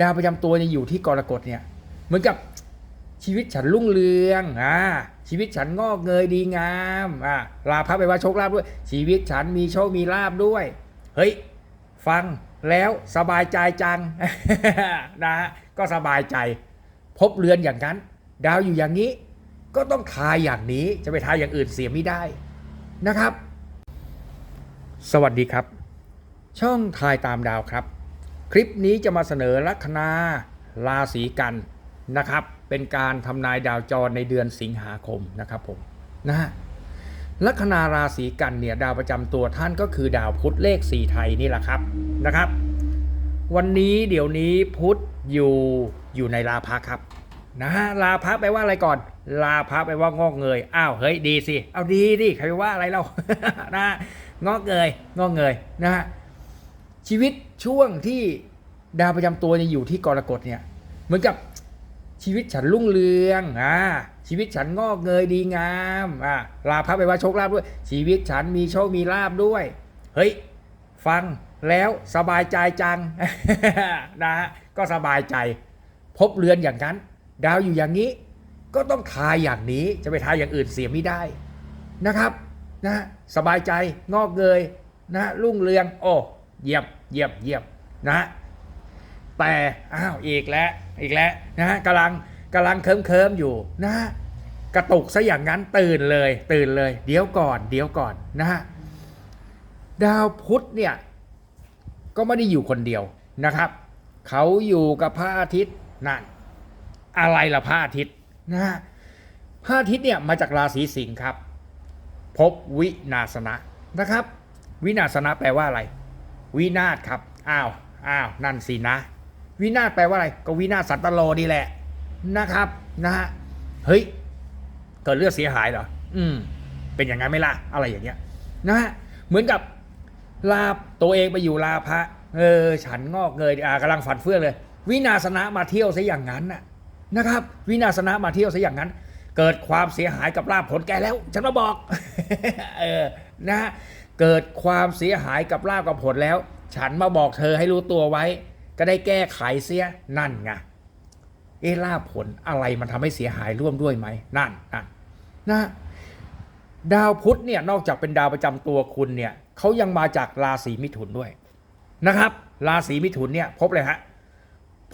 ดาวประจำตัวเนี่ยอยู่ที่กรกฎเนี่ย เหมือนกับชีวิตฉันรุ่งเรืองอ่าชีวิตฉันงอกเงยดีงามอ่าลาพับไปว่าโชคลาภด้วย ชีวิตฉันมีโชคมีลาภด้วย เฮ้ย ฟังแล้วสบายใจจังนะฮะก็สบายใจ พบเรือนอย่างนั้น ดาวอยู่อย่างนี้ ก็ต้องทายอย่างนี้จะไปทายอย่างอื่นเสียไม่ได้นะครับ สวัสดีครับ ช่องทายตามดาวครับ คลิปนี้จะมาเสนอลัคนาราศีกันนะครับ เป็นการทำนายดาวจรในเดือนสิงหาคมนะครับผมนะฮะลัคนาราศีกันเนี่ยดาวประจำตัวท่านก็คือดาวพุธเลขสี่ไทยนี่แหละครับนะครับ วันนี้เดี๋ยวนี้พุธอยู่อยู่ในลาภะครับนะฮะลาภะแปลว่าอะไรก่อน ลาภะแปลว่างอกเงยอ้าวเฮ้ยดีสิเอาดีดิใครว่าอะไรเรานะฮะงอกเงยงอกเงยนะฮะ ชีวิตช่วงที่ดาวประจำตัวเนี่ยอยู่ที่กรกฎเนี่ย เหมือนกับชีวิตฉันรุ่งเรืองอ่าชีวิตฉันงอกเงยดีงามอ่าลาพับไปว่าโชคลาภด้วย ชีวิตฉันมีโชคมีลาภด้วย เฮ้ย ฟังแล้วสบายใจจังนะฮะก็สบายใจ พบเรือนอย่างนั้น ดาวอยู่อย่างนี้ ก็ต้องทายอย่างนี้จะไปทายอย่างอื่นเสียไม่ได้นะครับนะสบายใจงอกเงยนะรุ่งเรือง โอ้เยี่ยม เยี่ยมเยี่ยมนะแต่อ้าวอีกแล้วอีกแล้วนะฮะกำลังกำลังเคิมเคิมอยู่นะฮะกระตุกซะอย่างนั้นตื่นเลย ตื่นเลย เดี๋ยวก่อน เดี๋ยวก่อนนะฮะดาวพุธเนี่ย ก็ไม่ได้อยู่คนเดียวนะครับ เขาอยู่กับพระอาทิตย์นั่นอะไรล่ะพระอาทิตย์นะฮะพระอาทิตย์เนี่ยมาจากราศีสิงห์ครับ พบวินาศนะนะครับ วินาศนะแปลว่าอะไร วินาศครับ อ้าว อ้าว นั่นสินะ วินาศแปลว่าอะไร ก็วินาศสันตโลนี่แหละ นะครับ นะฮะ เฮ้ย เกิดเลือดเสียหายเหรอ อืม เป็นอย่างนั้นไม่ล่ะ อะไรอย่างเงี้ย นะฮะ เหมือนกับลาตัวเองไปอยู่ลาพระ เออ ฉันงอกเงยอ่ากำลังฝันเฟื่องเลย วินาศนะมาเที่ยวซะอย่างนั้นน่ะ นะครับ วินาศนะมาเที่ยวซะอย่างนั้น เกิดความเสียหายกับลาภผลแกแล้ว ฉันมาบอก เออ นะฮะ เกิดความเสียหายกับลาภกับผลแล้ว ฉันมาบอกเธอให้รู้ตัวไว้ ก็ได้แก้ไขเสียนั่นไงเอลาภผลอะไรมันทำให้เสียหายร่วมด้วยไหมนั่นนั่นนะดาวพุธเนี่ยนอกจากเป็นดาวประจำตัวคุณเนี่ยเขายังมาจากราศีมิถุนด้วยนะครับ ราศีมิถุนเนี่ยพบเลยฮะ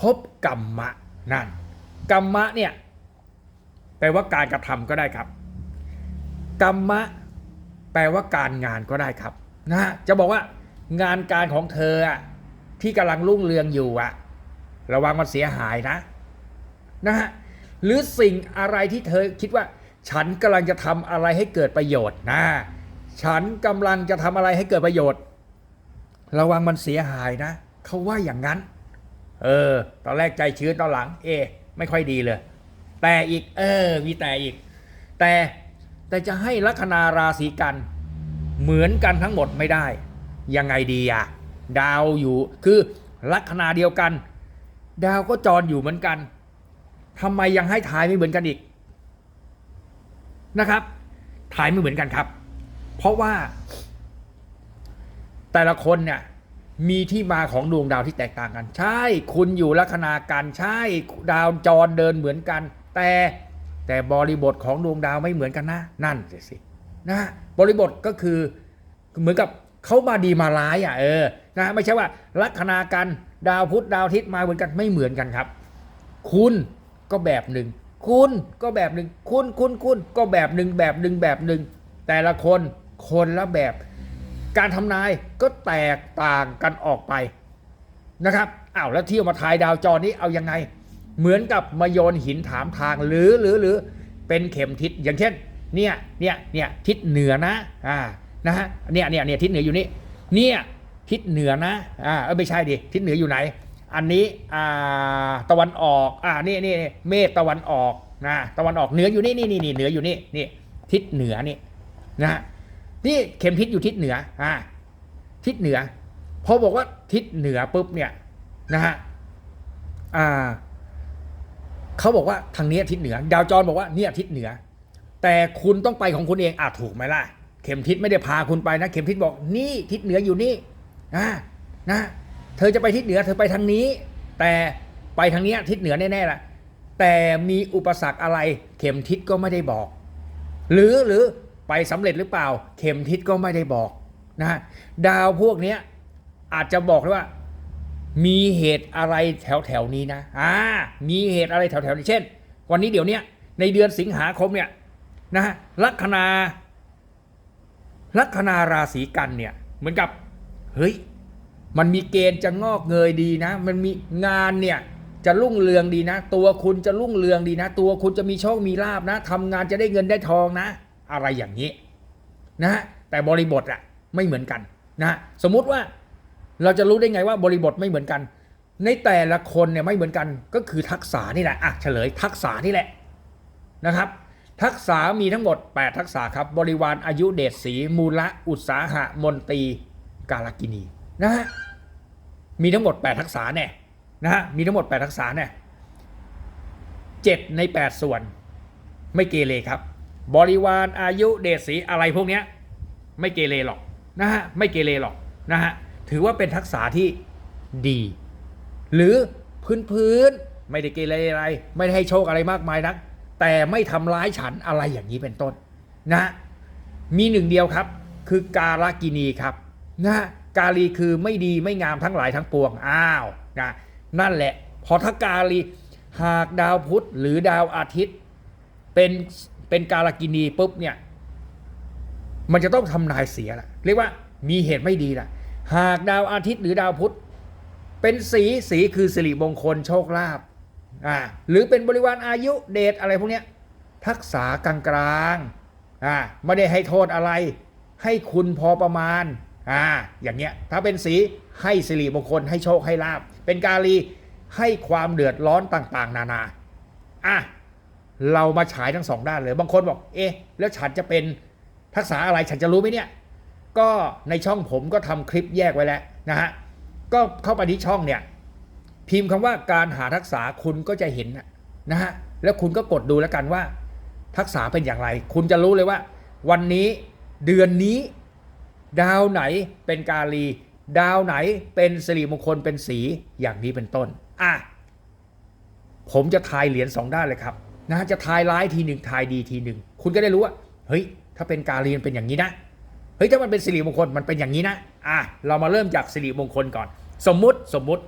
พบกรรมะนั่นกรรมะเนี่ยแปลว่าการกระทำก็ได้ครับกรรมะ ลว่าการงานก็ได้ครับนะฮะจะบอกว่างานการของเธออะที่กำลังรุ่งเรืองอยู่อะระวังมันเสียหายนะนะฮะหรือสิ่งอะไรที่เธอคิดว่า ฉันกำลังจะทำอะไรให้เกิดประโยชน์นะฉันกำลังจะทำอะไรให้เกิดประโยชน์ ระวังมันเสียหายนะเขาว่าอย่างนั้น เออ ตอนแรกใจชื้นตอนหลัง เอ ไม่ค่อยดีเลย แต่อีก เออ มีแต่อีก แต่ แต่จะให้ลัคนาราศีกัน เหมือนกันทั้งหมดไม่ได้ ยังไงดีอะดาวอยู่คือลัคนาเดียวกัน ดาวก็จรอยู่เหมือนกันทำไมยังให้ทายไม่เหมือนกันอีกนะครับถ่ายไม่เหมือนกันครับ เพราะว่า แต่ละคนเนี่ยมีที่มาของดวงดาวที่แตกต่างกัน ใช่ คุณอยู่ลัคนากัน ใช่ ดาวจรเดินเหมือนกัน แต่ แต่บริบทของดวงดาวไม่เหมือนกันนะ นั่นสิสินะบริบทก็คือเหมือนกับเขามาดีมาร้ายอะเออนะไม่ใช่ว่าลัคนากันดาวพุธดาวทิตย์มาเหมือนกันไม่เหมือนกันครับ คุณก็แบบหนึ่ง คุณก็แบบหนึ่ง คุณคุณคุณก็แบบหนึ่งแบบหนึ่งแบบหนึ่งแต่ละคนคนละแบบ การทำนายก็แตกต่างกันออกไปนะครับอ้าวแล้วเที่ยวมาทายดาวจรนี้เอายังไง เหมือนกับมาโยนหินถามทางหรือหรือหรือเป็นเข็มทิศอย่างเช่นเนี่ยเนี่ยเนี่ยทิศเหนือนะอ่านะฮะเนี่ยเนี่ยเนี่ยทิศเหนืออยู่นี่เนี่ยทิศเหนือนะอ่าไม่ใช่ดิทิศเหนืออยู่ไหน อันนี้อ่าตะวันออกอ่านี่นี่นี่เมฆตะวันออกนะตะวันออกเหนืออยู่นี่นี่นี่เหนืออยู่นี่นี่ทิศเหนือนี่นะฮะนี่เข็มทิศอยู่ทิศเหนืออ่าทิศเหนือพอบอกว่าทิศเหนือปุ๊บเนี่ยนะฮะอ่า เขาบอกว่าทางนี้ทิศเหนือ ดาวจรบอกว่าเนี่ยทิศเหนือ แต่คุณต้องไปของคุณเองอะถูกไหมล่ะ เข็มทิศไม่ได้พาคุณไปนะ เข็มทิศบอกนี่ทิศเหนืออยู่นี่อ่านะ เธอจะไปทิศเหนือเธอไปทางนี้ แต่ไปทางนี้ทิศเหนือแน่ๆแหละแต่มีอุปสรรคอะไร เข็มทิศก็ไม่ได้บอก หรือหรือไปสำเร็จหรือเปล่า เข็มทิศก็ไม่ได้บอกนะดาวพวกเนี้ยอาจจะบอกเลยว่า มีเหตุอะไรแถวแถวๆนี้นะอ่ามีเหตุอะไรแถวแถวๆนี้เช่น วันนี้เดี๋ยวเนี้ยในเดือนสิงหาคมเนี่ยนะลัคนาลัคนาราศีกันเนี่ยเหมือนกับเฮ้ยมันมีเกณฑ์จะงอกเงยดีนะ มันมีงานเนี่ยจะรุ่งเรืองดีนะ ตัวคุณจะรุ่งเรืองดีนะ ตัวคุณจะมีโชคมีลาบนะทำงานจะได้เงินได้ทองนะ อะไรอย่างนี้นะฮะแต่บริบทอะไม่เหมือนกันนะสมมุติว่า เราจะรู้ได้ไงว่าบริบทไม่เหมือนกัน ในแต่ละคนเนี่ยไม่เหมือนกันก็คือทักษะนี่แหละอะเฉลยทักษะนี่แหละนะครับ ทักษะมีทั้งหมด 8 ทักษะครับ บริวารอายุเดชสีมูละ อุตสาหะมนตรีกาลกินีนะฮะมีทั้งหมด 8 ทักษะแน่นะฮะมีทั้งหมด 8 ทักษะแน่เจ็ดใน 8 ส่วน ไม่เกเรครับ บริวารอายุเดชสีอะไรพวกเนี้ยไม่เกเรหรอกนะฮะไม่เกเรหรอกนะฮะ ถือว่าเป็นทักษะที่ดี หรือพื้นพื้นๆไม่ได้เกเรอะไร ไม่ได้ให้โชคอะไรมากมายนัก แต่ไม่ทำร้ายฉันอะไรอย่างนี้เป็นต้นนะมีหนึ่งเดียวครับ คือกาลกินีครับนะกาลีคือไม่ดีไม่งามทั้งหลายทั้งปวงอ้าวนะนั่นแหละ พอถ้ากาลีหากดาวพุธหรือดาวอาทิตย์ เป็นเป็นกาลกินีปุ๊บเนี่ย มันจะต้องทำนายเสียละเรียกว่ามีเหตุไม่ดีละ หากดาวอาทิตย์หรือดาวพุธ เป็นสีสีคือสิริมงคลโชคลาภอ่าหรือเป็นบริวารอายุเดชอะไรพวกเนี้ยทักษะกลางกลางอ่าไม่ได้ให้โทษอะไร ให้คุณพอประมาณอ่าอย่างเงี้ยถ้าเป็นสีให้สิริมงคลให้โชคให้ลาบเป็นกาลีให้ความเดือดร้อนต่างๆ นานาอะเรามาฉายทั้งสองด้านเลย บางคนบอก เอ๊ะ แล้วฉันจะเป็นทักษะอะไรฉันจะรู้ไหมเนี่ย ก็ในช่องผมก็ทำคลิปแยกไว้แล้วนะฮะก็เข้าไปที่ช่องเนี่ยพิมพ์คำว่าการหาทักษะคุณก็จะเห็นนะนะฮะแล้วคุณก็กดดูแล้วกันว่า ทักษะเป็นอย่างไร คุณจะรู้เลยว่า วันนี้เดือนนี้ดาวไหนเป็นกาลี ดาวไหนเป็นสิริมงคลเป็นสีอย่างนี้เป็นต้นอะผมจะทายเหรียญสองด้านเลยครับนะจะทายร้ายทีหนึ่งทายดีทีหนึ่งคุณก็ได้รู้ว่าเฮ้ยถ้าเป็นกาลีมันเป็นอย่างนี้นะ เฮ้ยถ้ามันเป็นสิริมงคลมันเป็นอย่างนี้นะอะเรามาเริ่มจากสิริมงคลก่อน สมมุติสมมุติ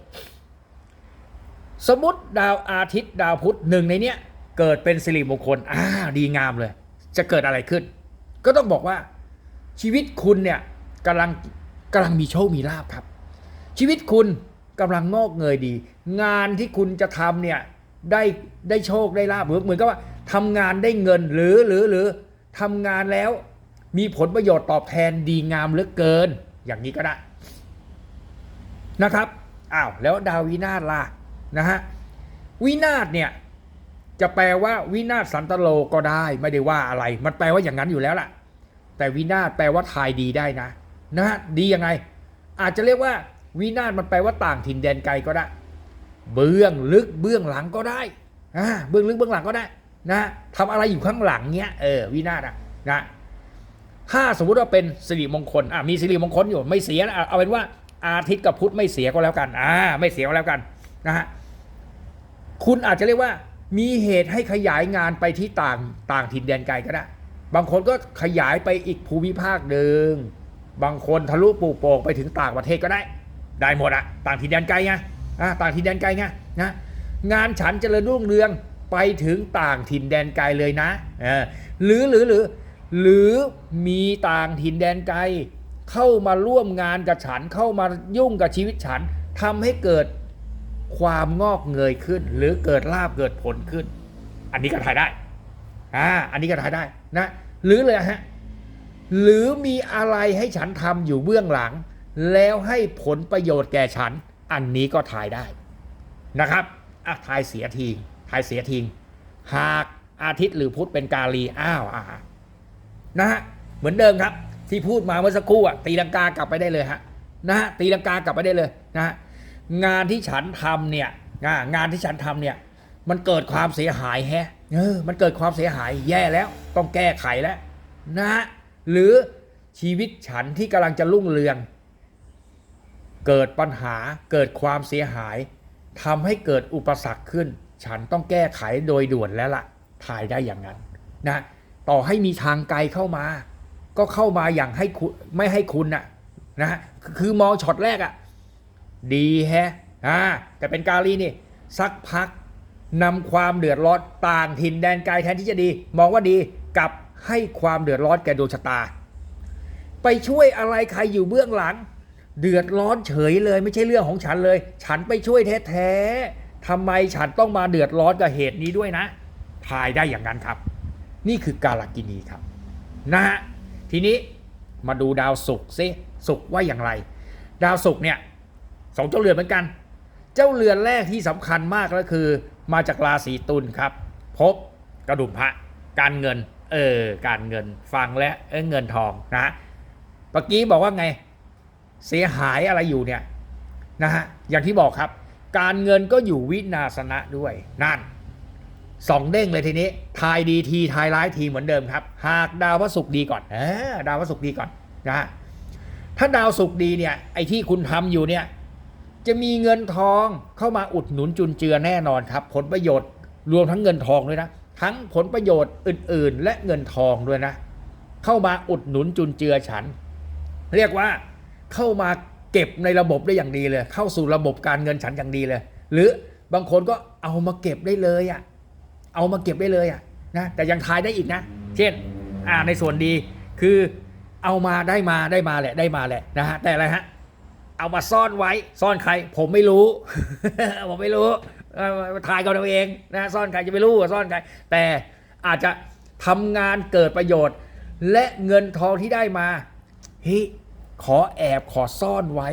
สมมติดาวอาทิตย์ดาวพุธหนึ่งในเนี้ยเกิดเป็นสิริมงคลอ่าดีงามเลย จะเกิดอะไรขึ้น ก็ต้องบอกว่าชีวิตคุณเนี่ยกำลังกำลังมีโชคมีลาบครับ ชีวิตคุณกำลังงอกเงยดี งานที่คุณจะทำเนี่ยได้ได้โชคได้ลาบเหมือนเหมือนกับว่าทำงานได้เงินหรือหรือหรือทำงานแล้ว มีผลประโยชน์ตอบแทนดีงามเหลือเกิน อย่างนี้ก็ได้นะครับอ้าวแล้วดาววินาศล่ะนะฮะวินาศเนี่ยจะแปลว่าวินาศสันตโลก็ได้ไม่ได้ว่าอะไร มันแปลว่าอย่างนั้นอยู่แล้วล่ะ แต่วินาศแปลว่าทายดีได้นะนะฮะดียังไง อาจจะเรียกว่า วินาศมันแปลว่าต่างถิ่นแดนไกลก็ได้ เบื้องลึกเบื้องหลังก็ได้อ่าเบื้องลึกเบื้องหลังก็ได้นะทำอะไรอยู่ข้างหลังเนี้ยเออวินาศอะนะ ถ้าสมมุติว่าเป็นสิริมงคลอะมีสิริมงคลอยู่ไม่เสียนะเอาเป็นว่าอาทิตย์กับพุธไม่เสียก็แล้วกันอ่าไม่เสียก็แล้วกันนะฮะคุณอาจจะเรียกว่า มีเหตุให้ขยายงานไปที่ต่างต่างถิ่นแดนไกลก็ได้บางคนก็ขยายไปอีกภูมิภาคหนึ่งบางคนทะลุปูโป่งไปถึงต่างประเทศก็ได้ ได้หมดอะต่างถิ่นแดนไกลไงอ่าต่างถิ่นแดนไกลไงนะงานฉันเจริญรุ่งเรืองไปถึงต่างถิ่นแดนไกลเลยนะเออหรือหรือหรือ หรือมีต่างถิ่นแดนไกล เข้ามาร่วมงานกับฉันเข้ามายุ่งกับชีวิตฉันทำให้เกิดความงอกเงยขึ้น หรือเกิดลาบเกิดผลขึ้น อันนี้ก็ถ่ายได้อ่าอันนี้ก็ถ่ายได้นะ หรือเลยฮะหรือมีอะไรให้ฉันทำอยู่เบื้องหลัง แล้วให้ผลประโยชน์แก่ฉัน อันนี้ก็ถ่ายได้นะครับอะทายเสียทีทายเสียทีหากอาทิตย์หรือพุธเป็นกาลีอ้าวอ่า นะฮะเหมือนเดิมครับ ที่พูดมาเมื่อสักครู่อะตีลังกากลับไปได้เลยฮะนะฮะตีลังกากลับไปได้เลยนะฮะงานที่ฉันทำเนี่ยงานที่ฉันทำเนี่ยมันเกิดความเสียหายแฮะเออมันเกิดความเสียหายแย่แล้ว ต้องแก้ไขแล้วนะฮะหรือชีวิตฉันที่กำลังจะรุ่งเรือง เกิดปัญหาเกิดความเสียหายทำให้เกิดอุปสรรคขึ้น ฉันต้องแก้ไขโดยด่วนแล้วล่ะถ่ายได้อย่างนั้นนะ ต่อให้มีทางไกลเข้ามา ก็เข้ามาอย่างให้คุณไม่ให้คุณน่ะนะคือคือมองช็อตแรกอะ่ะดีแฮะอ่าแต่เป็นกาลีนี่สักพักนำความเดือดร้อนต่างถิ่นแดนไกลแทนที่จะดี มองว่าดีกับให้ความเดือดร้อนแก่ดวงชะตา ไปช่วยอะไรใครอยู่เบื้องหลัง เดือดร้อนเฉยเลย ไม่ใช่เรื่องของฉันเลย ฉันไปช่วยแท้ๆทำไมฉันต้องมาเดือดร้อนกับเหตุนี้ด้วยนะทายได้อย่างนั้นครับ นี่คือกาลกินีครับนะฮะทีนี้มาดูดาวศุกร์ซิศุกร์ว่าอย่างไร ดาวศุกร์เนี่ยสองเจ้าเรือนเหมือนกัน เจ้าเรือนแรกที่สำคัญมากก็คือ มาจากราศีตุลครับพบกระดุมพระการเงินเออการเงินฟังและเออเงินทองนะเมื่อกี้บอกว่าไงเสียหายอะไรอยู่เนี่ยนะฮะอย่างที่บอกครับ การเงินก็อยู่วินาศนะด้วยนั่น สองเด้งเลยทีนี้ ทายดีทีทายร้ายทีเหมือนเดิมครับ หากดาวพระศุกร์ดีก่อนเอดาวพระศุกร์ดีก่อนนะฮะถ้าดาวศุกร์ดีเนี่ยไอ้ที่คุณทำอยู่เนี่ยจะมีเงินทองเข้ามาอุดหนุนจุนเจือแน่นอนครับ ผลประโยชน์รวมทั้งเงินทองด้วยนะ ทั้งผลประโยชน์อื่น ๆ และเงินทองด้วยนะ เข้ามาอุดหนุนจุนเจือฉัน เรียกว่าเข้ามาเก็บในระบบได้อย่างดีเลย เข้าสู่ระบบการเงินฉันอย่างดีเลย หรือบางคนก็เอามาเก็บได้เลยอะ เอามาเก็บได้เลยอะนะแต่ยังทายได้อีกนะ เช่นอ่าในส่วนดีคือเอามาได้มาได้มาแหละได้มาแหละนะฮะแต่อะไรฮะเอามาซ่อนไว้ซ่อนใคร ผมไม่รู้ ผมไม่รู้เอ่อถ่ายกันเอาเองนะซ่อนใครจะไม่รู้ว่าซ่อนใคร แต่อาจจะทำงานเกิดประโยชน์ และเงินทองที่ได้มาเฮ้ขอแอบขอซ่อนไว้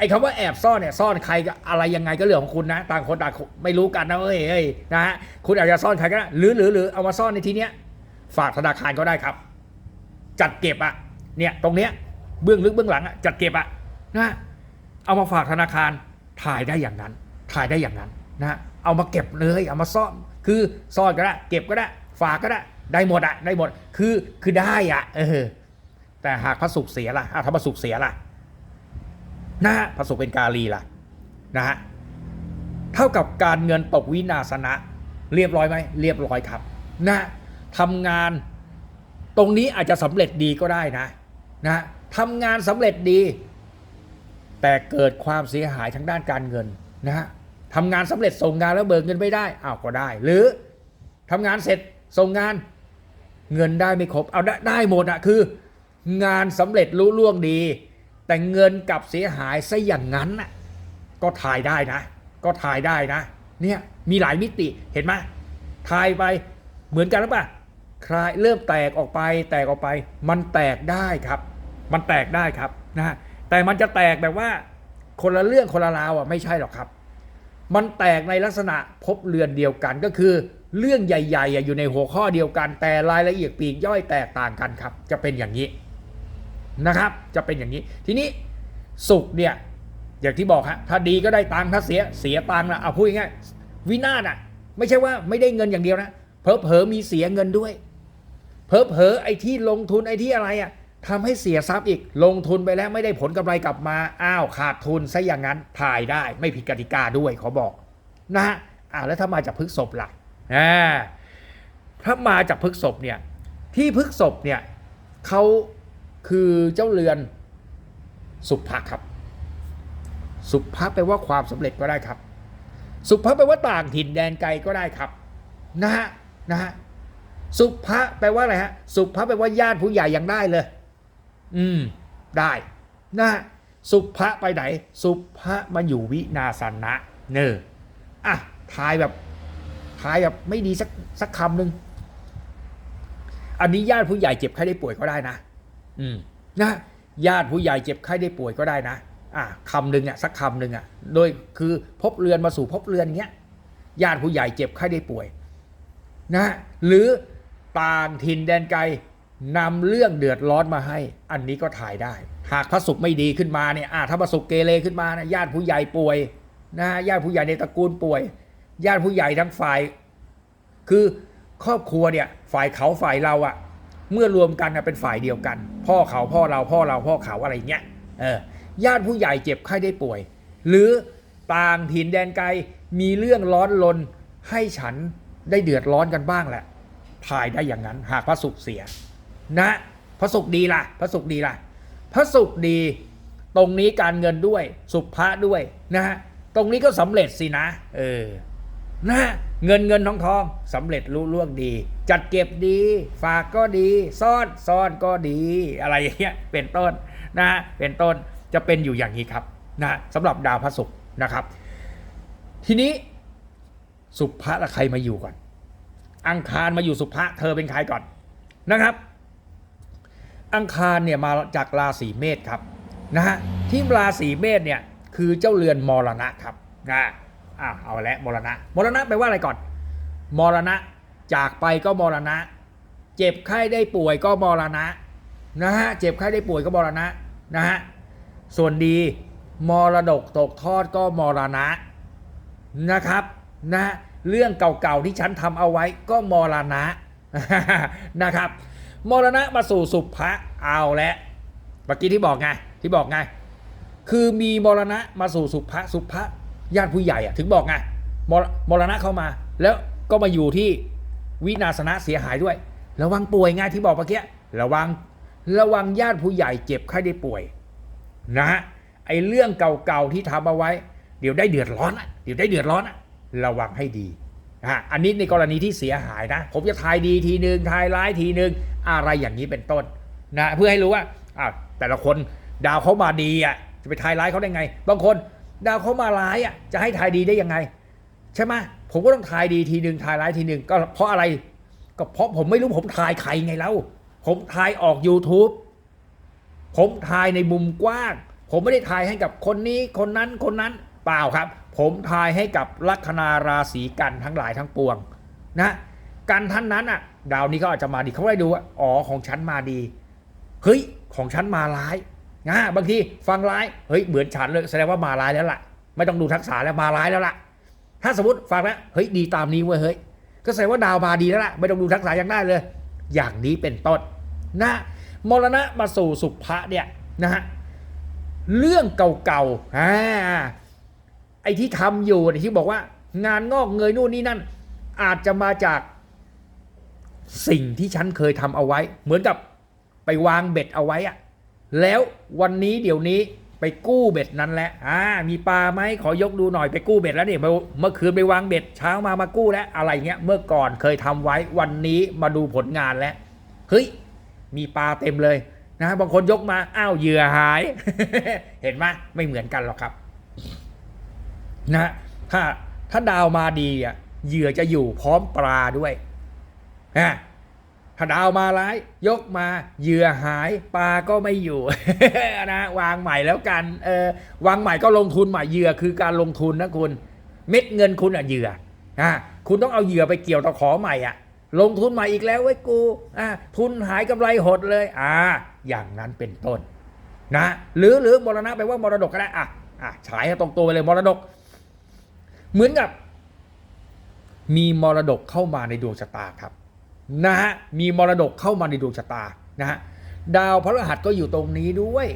ไอ้คำว่าแอบซ่อนเนี่ยซ่อนใครก็อะไรยังไงก็เรื่องของคุณนะ ต่างคนต่างไม่รู้กันนะเอ้ยเอ้ยนะฮะคุณอาจจะซ่อนใครก็ได้หรือหรือหรือเอามาซ่อนในที่เนี้ยฝากธนาคารก็ได้ครับ จัดเก็บอะเนี่ยตรงเนี้ยเบื้องลึกเบื้องหลังอะจัดเก็บอะนะเอามาฝากธนาคารถ่ายได้อย่างนั้น ถ่ายได้อย่างนั้นนะเอามาเก็บเลยเอามาซ่อนคือซ่อนก็ได้เก็บก็ได้ ฝากก็ได้ได้หมดอะได้หมดคือคือได้อะเออแต่หากพระศุกร์เสียล่ะอะถ้าพระศุกร์เสียล่ะ นะฮะพระศุกร์เป็นกาลีล่ะนะฮะเท่ากับการเงินตกวินาศนะ เรียบร้อยไหมเรียบร้อยครับนะทำงานตรงนี้อาจจะสำเร็จดีก็ได้นะนะทำงานสำเร็จดี แต่เกิดความเสียหายทางด้านการเงินนะฮะทำงานสำเร็จส่งงานแล้วเบิกเงินไม่ได้อ้าวก็ได้ หรือทำงานเสร็จส่งงานเงินได้ไม่ครบเอาได้ได้หมดอะคือ งานสำเร็จลุล่วงดี แต่เงินกลับเสียหายซะอย่างนั้นน่ะก็ถ่ายได้นะ ก็ถ่ายได้นะ เนี่ยมีหลายมิติเห็นไหมถ่ายไปเหมือนกันหรือเปล่าคลายเริ่มแตกออกไป แตกออกไป มันแตกได้ครับ มันแตกได้ครับนะแต่มันจะแตกแบบว่า คนละเรื่องคนละราวอะไม่ใช่หรอกครับ มันแตกในลักษณะพบเรือนเดียวกันก็คือ เรื่องใหญ่ ๆอ่อยู่ในหัวข้อเดียวกัน แต่รายละเอียดปีกย่อยแตกต่างกันครับ จะเป็นอย่างนี้ นะครับ จะเป็นอย่างนี้ ทีนี้สุขเนี่ยอย่างที่บอกฮะถ้าดีก็ได้ตังค์ถ้าเสียเสียตังค์นะเอาพูดง่ายวินาศอะ ไม่ใช่ว่าไม่ได้เงินอย่างเดียวนะเพอเพอมีเสียเงินด้วย เพอเพอไอ้ที่ลงทุนไอ้ที่อะไรอะทำให้เสียทรัพย์อีกลงทุนไปแล้วไม่ได้ผลกำไรกลับมาอ้าวขาดทุนซะอย่างนั้นถ่ายได้ไม่ผิดกติกาด้วยเขาบอกนะฮะอ่าแล้วถ้ามาจากพฤกษบล่ะอ่าถ้ามาจากพฤกษบเนี่ยที่พฤกษบเนี่ยเขา คือเจ้าเรือนสุภะครับ สุภะแปลว่าความสำเร็จก็ได้ครับ สุภะแปลว่าต่างถิ่นแดนไกลก็ได้ครับนะฮะนะฮะสุภะแปลว่าอะไรฮะสุภะแปลว่าญาติผู้ใหญ่ยังได้เลย อืม ได้นะฮะสุภะไปไหน สุภะมาอยู่วินาสนะเนออะทายแบบทายแบบไม่ดีสักสักคำหนึ่งอันนี้ญาติผู้ใหญ่เจ็บไข้ได้ป่วยก็ได้นะ นะญาติผู้ใหญ่เจ็บไข้ได้ป่วยก็ได้นะอะคำหนึ่งอะสักคำหนึ่งอะโดยคือพบเรือนมาสู่พบเรือนเงี้ยญาติผู้ใหญ่เจ็บไข้ได้ป่วยนะหรือต่างถิ่นแดนไกลนำเรื่องเดือดร้อนมาให้ อันนี้ก็ถ่ายได้ หากพระศุกร์ไม่ดีขึ้นมาเนี่ยอ่าถ้าพระศุกร์เกเรขึ้นมานะญาติผู้ใหญ่ป่วยนะญาติผู้ใหญ่ในตระกูลป่วย ญาติผู้ใหญ่ทั้งฝ่าย คือครอบครัวเนี่ยฝ่ายเขาฝ่ายเราอะ เมื่อรวมกันเป็นฝ่ายเดียวกัน พ่อเขาพ่อเราพ่อเราพ่อเขาอะไรเงี้ยเออญาติผู้ใหญ่เจ็บไข้ได้ป่วย หรือต่างถิ่นแดนไกลมีเรื่องร้อนลนให้ฉันได้เดือดร้อนกันบ้างแหละทายได้อย่างนั้น หากพระศุกร์เสีย นะ พระศุกร์ดีล่ะ พระศุกร์ดีล่ะ พระศุกร์ดี ตรงนี้การเงินด้วย สุภะด้วยนะฮะตรงนี้ก็สำเร็จสินะ เออ นะเงินเงินทองทองสำเร็จรุ่ล่วงดี จัดเก็บดี ฝากก็ดี ซ่อนซ่อนก็ดี อะไรอย่างเงี้ยเป็นต้นนะเป็นต้นจะเป็นอยู่อย่างนี้ครับนะสำหรับดาวพระศุกร์นะครับ ทีนี้สุภะละใครมาอยู่ก่อน อังคารมาอยู่สุภะเธอเป็นใครก่อนนะครับ อังคารเนี่ยมาจากราศีเมษครับนะฮะที่ราศีเมษเนี่ยคือเจ้าเรือนมรณะครับนะ อ่าเอาละมรณะ มรณะแปลว่าอะไรก่อน มรณะ จากไปก็มรณะ เจ็บไข้ได้ป่วยก็มรณะนะฮะเจ็บไข้ได้ป่วยก็มรณะนะฮะส่วนดีมรดกตกทอดก็มรณะนะครับนะเรื่องเก่าๆที่ฉันทำเอาไว้ก็มรณะนะครับ มรณะมาสู่สุภะเอาแล้วเมื่อกี้ที่บอกไงที่บอกไงคือมีมรณะมาสู่สุภะสุภะ ญาติผู้ใหญ่อะถึงบอกไงมรมรณะเข้ามา แล้วก็มาอยู่ที่วินาศนะเสียหายด้วย ระวังป่วยไงที่บอกเมื่อกี้ระวังระวังญาติผู้ใหญ่เจ็บไข้ได้ป่วยนะฮะไอ้เรื่องเก่าๆที่ทำเอาไว้ เดี๋ยวได้เดือดร้อนอะเดี๋ยวได้เดือดร้อนอะระวังให้ดีอะอันนี้ในกรณีที่เสียหายนะ ผมจะทายดีทีหนึ่งทายร้ายทีหนึ่งอะไรอย่างนี้เป็นต้นนะเพื่อให้รู้ว่าอ้าวแต่ละคนดาวเขามาดีอะจะไปทายร้ายเขาได้ไง บางคน ดาวเขามาร้ายอะจะให้ทายดีได้ยังไง ใช่ไหมผมก็ต้องทายดีทีหนึ่งทายร้ายทีหนึ่งก็เพราะอะไรก็เพราะผมไม่รู้ผมทายใครไงแล้วผมทายออก YouTube ผมทายในมุมกว้าง ผมไม่ได้ทายให้กับคนนี้คนนั้นคนนั้นเปล่าครับ ผมทายให้กับลัคนาราศีกันทั้งหลายทั้งปวงนะกันท่านนั้นอะ ดาวนี้เขาอาจจะมาดีเขาได้ดูว่าอ๋อของฉันมาดี เฮ้ย ของฉันมาร้าย นะบางทีฟังร้ายเฮ้ยเหมือนฉันเลยแสดงว่ามาร้ายแล้วล่ะ ไม่ต้องดูทักษะแล้วมาร้ายแล้วล่ะ ถ้าสมมติฟังแล้วเฮ้ยดีตามนี้เว้ยเฮ้ยก็แสดงว่าดาวมาดีแล้วล่ะไม่ต้องดูทักษะยังได้เลย อย่างนี้เป็นต้นนะมรณะมาสู่สุภะเนี่ยนะฮะเรื่องเก่าๆอ่าไอ้ที่ทำอยู่ที่บอกว่างานงอกเงยนู่นนี่นั่น อาจจะมาจากสิ่งที่ฉันเคยทำเอาไว้ เหมือนกับไปวางเบ็ดเอาไว้อะ แล้ววันนี้เดี๋ยวนี้ไปกู้เบ็ดนั้นแหละอ่า มีปลาไหมขอยกดูหน่อยไปกู้เบ็ดแล้วเนี่ยเมื่อคืนไปวางเบ็ดเช้ามามากู้แล้วอะไรเงี้ย เมื่อก่อนเคยทำไว้วันนี้มาดูผลงานแล้ว เฮ้ย มีปลาเต็มเลยนะ บางคนยกมา อ้าวเหยื่อหาย เห็นไหมไม่เหมือนกันหรอกครับ นะถ้าถ้าดาวมาดีอะเหยื่อจะอยู่พร้อมปลาด้วยนะ ถ้าดาวมาร้าย ยกมาเหยื่อหายปลาก็ไม่อยู่นะวางใหม่แล้วกันเออวางใหม่ก็ลงทุนใหม่เหยื่อคือการลงทุนนะคุณเม็ดเงินคุณอะเหยื่ออะคุณต้องเอาเหยื่อไปเกี่ยวตะขอใหม่อะลงทุนใหม่อีกแล้วไว้กูอะทุนหายกำไรหดเลยอ่าอย่างนั้นเป็นต้นนะหรือหรือมรณะไปลว่ามรดกก็ได้อะอะฉายให้ตรงตัวไปเลยมรดก เหมือนกับ มีมรดกเข้ามาในดวงชะตาครับ นะฮะมีมรดกเข้ามาในดวงชะตานะฮะดาวพฤหัสก็อยู่ตรงนี้ด้วย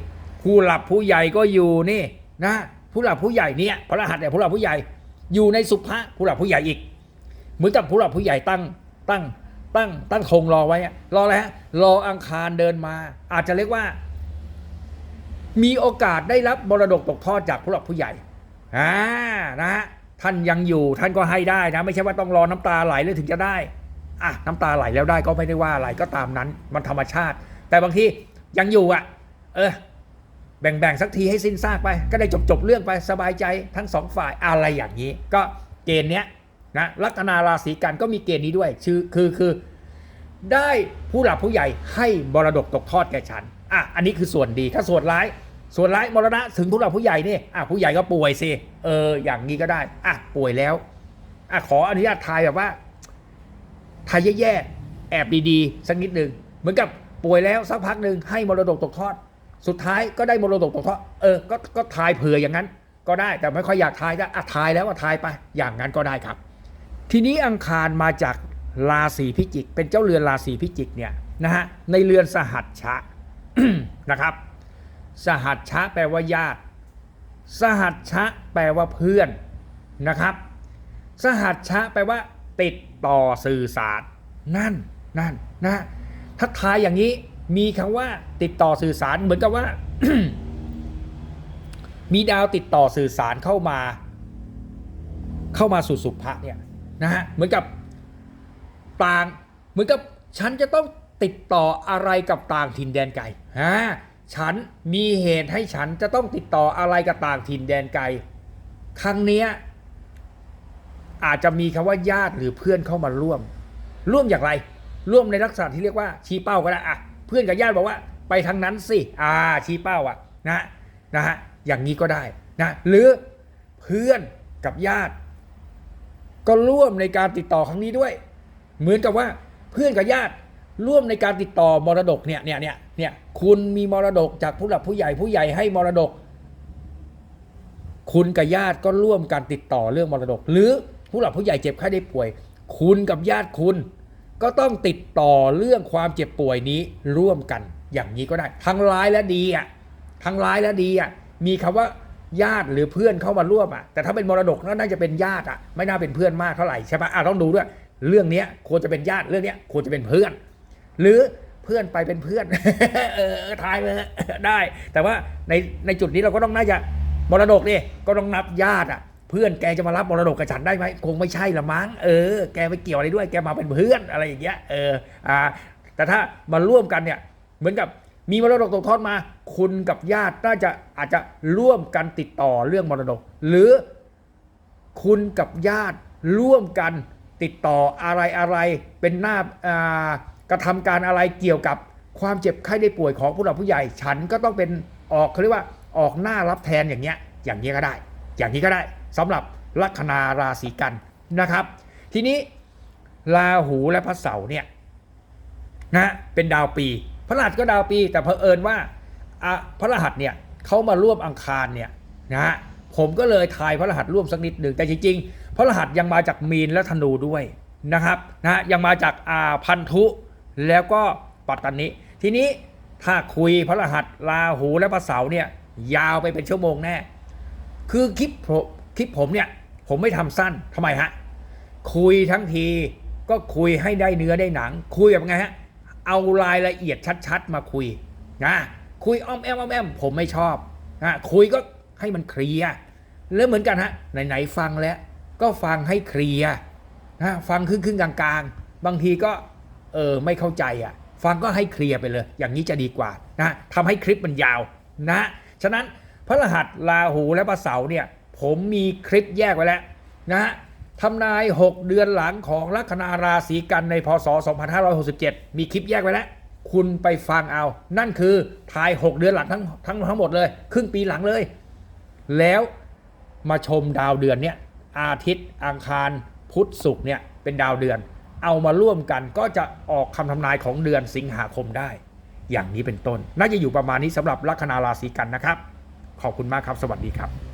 ผู้หลักผู้ใหญ่ก็อยู่นี่นะผู้หลักผู้ใหญ่เนี่ยพฤหัสเนี่ยผู้หลักผู้ใหญ่อยู่ในสุภะผู้หลักผู้ใหญ่อีก เหมือนกับผู้หลักผู้ใหญ่ตั้งตั้งตั้งตั้งธงรอไว้รออะไรฮะรออังคารเดินมา อาจจะเรียกว่า มีโอกาสได้รับมรดกตกทอดจากผู้หลักผู้ใหญ่อ่านะฮะท่านยังอยู่ท่านก็ให้ได้นะ ไม่ใช่ว่าต้องรอน้ำตาไหลเลยถึงจะได้ อะน้ำตาไหลแล้วได้ก็ไม่ได้ว่าอะไรก็ตามนั้น มันธรรมชาติ แต่บางทียังอยู่อะ เออ แบ่งๆสักทีให้สิ้นซากไป ก็ได้จบๆเรื่องไปสบายใจทั้งสองฝ่ายอะไรอย่างนี้ ก็เกณฑ์เนี้ยนะลัคนาราศีกันก็มีเกณฑ์นี้ด้วยชื่อคือคือ ได้ผู้หลักผู้ใหญ่ให้มรดกตกทอดแก่ฉันอะอันนี้คือส่วนดีถ้าส่วนร้าย ส่วนร้ายมรณะถึงผู้หลักผู้ใหญ่นี่อะผู้ใหญ่ก็ป่วยสิเอออย่างนี้ก็ได้อะป่วยแล้วอะขออนุญาตทายแบบว่า ทายแย่ๆแอบดีๆ สักนิดหนึ่งเหมือนกับป่วยแล้วสักพักหนึ่งให้มรดกตกทอด สุดท้ายก็ได้มรดกตกทอดเออก็ก็ทายเผื่ออย่างนั้น ก็ได้แต่ไม่ค่อยอยากทายก็อะทายแล้วว่าทายไปอย่างนั้นก็ได้ครับ ทีนี้อังคารมาจากราศีพิจิก เป็นเจ้าเรือนราศีพิจิกเนี่ยนะฮะในเรือนสหัชชะนะครับ สหัชชะแปลว่าญาติ สหัชชะแปลว่าเพื่อนนะครับ สหัชชะแปลว่า ติดต่อสื่อสารนั่นนั่นนะถ้าทายอย่างนี้มีคำว่าติดต่อสื่อสารเหมือนกับว่า มีดาวติดต่อสื่อสารเข้ามา เข้ามาสู่สุภะเนี่ยนะฮะเหมือนกับต่างเหมือนกับฉันจะต้องติดต่ออะไรกับต่างถิ่นแดนไกลฮะฉันมีเหตุให้ฉันจะต้องติดต่ออะไรกับต่างถิ่นแดนไกลครั้งเนี้ย อาจจะมีคำว่าญาติหรือเพื่อนเข้ามาร่วม ร่วมอย่างไร ร่วมในลักษณะที่เรียกว่าชี้เป้าก็ได้อะเพื่อนกับญาติบอกว่าไปทางนั้นสิอ่าชี้เป้าอะนะนะฮะอย่างนี้ก็ได้นะหรือเพื่อนกับญาติ ก็ร่วมในการติดต่อครั้งนี้ด้วย เหมือนกับว่าเพื่อนกับญาติร่วมในการติดต่อมรดกเนี่ยเนี่ยเนี่ยเนี่ยคุณมีมรดกจากผู้หลักผู้ใหญ่ผู้ใหญ่ให้มรดก คุณกับญาติก็ร่วมกันติดต่อเรื่องมรดก หรือ ผู้หลักผู้ใหญ่เจ็บไข้ได้ป่วย คุณกับญาติคุณ ก็ต้องติดต่อเรื่องความเจ็บป่วยนี้ร่วมกัน อย่างนี้ก็ได้ ทั้งร้ายและดีอะทั้งร้ายและดีอะมีคำว่าญาติหรือเพื่อนเข้ามาร่วมอะแต่ถ้าเป็นมรดกน่าจะเป็นญาติอะไม่น่าเป็นเพื่อนมากเท่าไหร่ใช่ปะอะต้องดูด้วย เรื่องนี้ควรจะเป็นญาติเรื่องนี้ควรจะเป็นเพื่อน หรือเพื่อนไปเป็นเพื่อนเออทายเลยได้ แต่ว่าในในจุดนี้เราก็ต้องน่าจะมรดกนี่ก็ต้องนับญาติอะ พื่อนแกจะมารับมรดกกับฉันได้ไหมคงไม่ใช่ละมั้งเออแกไปเกี่ยวอะไรด้วยแกมาเป็นเพื่อนอะไรอย่างเงี้ยเอออ่าแต่ถ้ามาร่วมกันเนี่ยเหมือนกับมีมรดกตกทอดมา คุณกับญาติน่าจะอาจจะร่วมกันติดต่อเรื่องมรดก หรือคุณกับญาติร่วมกันติดต่ออะไรอะไรเป็นหน้าอ่ากระทำการอะไรเกี่ยวกับความเจ็บไข้ได้ป่วยของผู้หลักผู้ใหญ่ ฉันก็ต้องเป็นออกเขาเรียกว่าออกหน้ารับแทนอย่างเงี้ยอย่างนี้ก็ได้ อย่างนี้ก็ได้ สำหรับลัคนาราศีกันนะครับ ทีนี้ราหูและพระเสาร์เนี่ยนะเป็นดาวปี พระรหัสก็ดาวปี แต่เผอิญว่าอะพระรหัสเนี่ยเขามาร่วมอังคารเนี่ยนะฮะผมก็เลยทายพระรหัสร่วมสักนิดหนึ่งแต่จริงๆ พระรหัสยังมาจากมีนและธนูด้วยนะครับนะฮะยังมาจากอาพันธุแล้วก็ปัตตานิทีนี้ถ้าคุยพระรหัสราหูและพระเสาร์เนี่ยยาวไปเป็นชั่วโมงแน่ คือคลิป คลิปผมเนี่ยผมไม่ทำสั้นทำไมฮะคุยทั้งทีก็คุยให้ได้เนื้อได้หนัง คุยแบบไงฮะเอารายละเอียดชัดๆ มาคุยนะคุยอ้อมแอมอ้อมแอมผมไม่ชอบนะคุยก็ให้มันเคลียร์แล้วเหมือนกันฮะไหนๆฟังแล้ว ก็ฟังให้เคลียร์นะฟังครึ่งๆกลางๆ บางทีก็เออไม่เข้าใจอะฟังก็ให้เคลียร์ไปเลย อย่างนี้จะดีกว่านะทำให้คลิปมันยาวนะ ฉะนั้นพระรหัสราหูและพระเสาเนี่ย ผมมีคลิปแยกไว้แล้วนะฮะทำนาย 6 เดือนหลังของลัคนาราศีกันในพศ 2567 มีคลิปแยกไว้แล้ว คุณไปฟังเอา นั่นคือทาย 6 เดือนหลังทั้งทั้งทั้งหมดเลย ครึ่งปีหลังเลย แล้วมาชมดาวเดือนเนี่ยอาทิตย์อังคารพุธศุกร์เนี่ยเป็นดาวเดือน เอามาร่วมกันก็จะออกคำทำนายของเดือนสิงหาคมได้ อย่างนี้เป็นต้น น่าจะอยู่ประมาณนี้สำหรับลัคนาราศีกันนะครับ ขอบคุณมากครับ สวัสดีครับ